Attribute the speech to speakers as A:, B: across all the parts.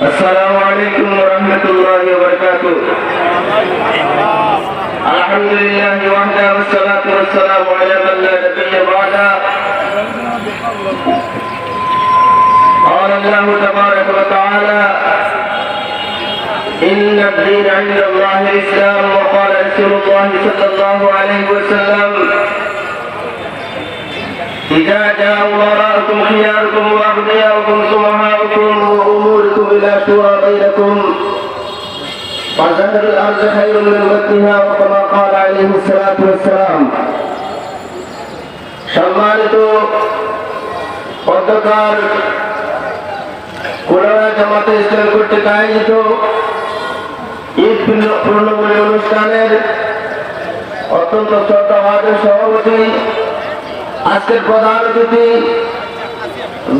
A: السلام عليكم ورحمة الله وبركاته الحمد لله وحده والصلاة والسلام على من لا نبي بعده قال الله تبارك وتعالى إن الدين عند الله الإسلام وقال رسول الله صلى الله عليه وسلم إذا جاء وراءكم خياركم وأغنياؤكم سمعاؤكم وأموركم إلى شورى بينكم فظهر الأرض خير من مكنها وكما قال عليه الصلاة والسلام সম্মানিত পদ্মকার কোরআন জামাতে ইসলাম কর্তৃক আয়োজিত ঈদ পূর্ণমূল্য অনুষ্ঠানের অত্যন্ত শ্রদ্ধাভাজন সভাপতি আজকের প্রধান অতিথি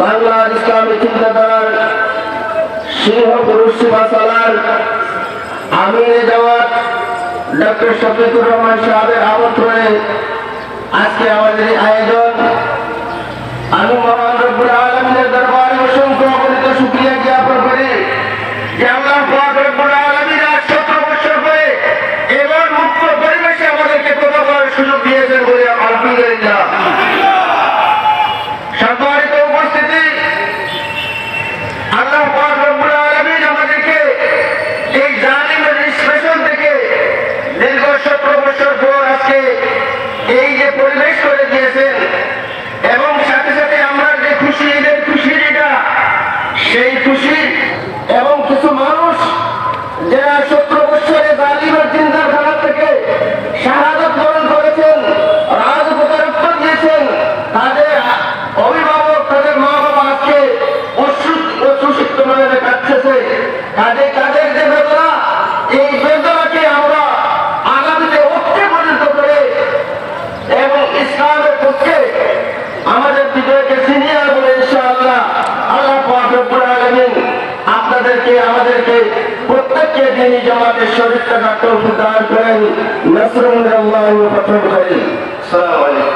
A: বাংলার ইসলামী চিন্তাধারার সিংহ পুরুষ সিমাশালার আমিরে যাওয়ার ডক্টর শফিকুর রহমান সাহেবের আমন্ত্রণে আজকে আমাদের আয়োজন আমি মহান পর এই যে পরিবেশ করে দিয়েছেন, এবং সাথে সাথে আমরা যে খুশি ঈদের খুশি যেটা সেই খুশি এবং কিছু মানুষ যারা আপনাদেরকে আমাদেরকে প্রত্যেককে দিনই জামাতের শরীরটা টাকা দান করেন। নসরুল্লাহ ফতহ করেন সালাম আলাইকুম।